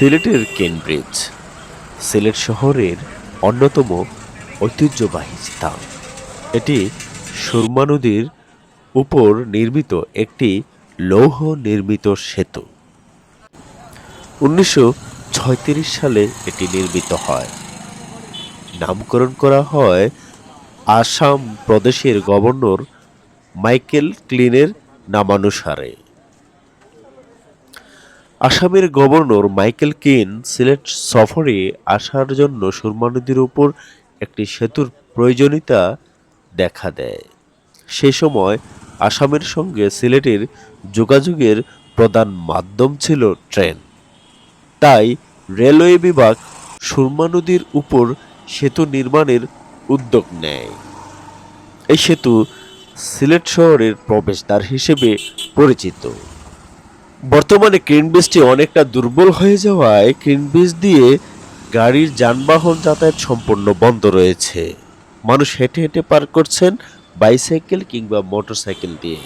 সিলেটের কেনব্রিজ, সিলেট শহরের অন্যতম ঐতিহ্যবাহী স্থান। এটি সুরমা নদীর উপর নির্মিত একটি লৌহ নির্মিত সেতু। উনিশশো সালে এটি নির্মিত হয়। নামকরণ করা হয় আসাম প্রদেশের গভর্নর মাইকেল ক্লিনের নামানুসারে। আসামের গভর্নর মাইকেল কিন সিলেট সফরে আসার জন্য সুরমা নদীর উপর একটি সেতুর প্রয়োজনীয়তা দেখা দেয়। সে সময় আসামের সঙ্গে সিলেটের যোগাযোগের প্রধান মাধ্যম ছিল ট্রেন। তাই রেলওয়ে বিভাগ সুরমা নদীর উপর সেতু নির্মাণের উদ্যোগ নেয়। এই সেতু সিলেট শহরের প্রবেশদ্বার হিসেবে পরিচিত। বর্তমানে ক্রিডব্রিজটি অনেকটা দুর্বল হয়ে যাওয়ায় ক্রিডব্রিজ দিয়ে গাড়ির যানবাহন যাতায়াত সম্পূর্ণ বন্ধ রয়েছে। মানুষ হেঁটে হেঁটে পার করছেন বাইসাইকেল কিংবা মোটরসাইকেল দিয়ে।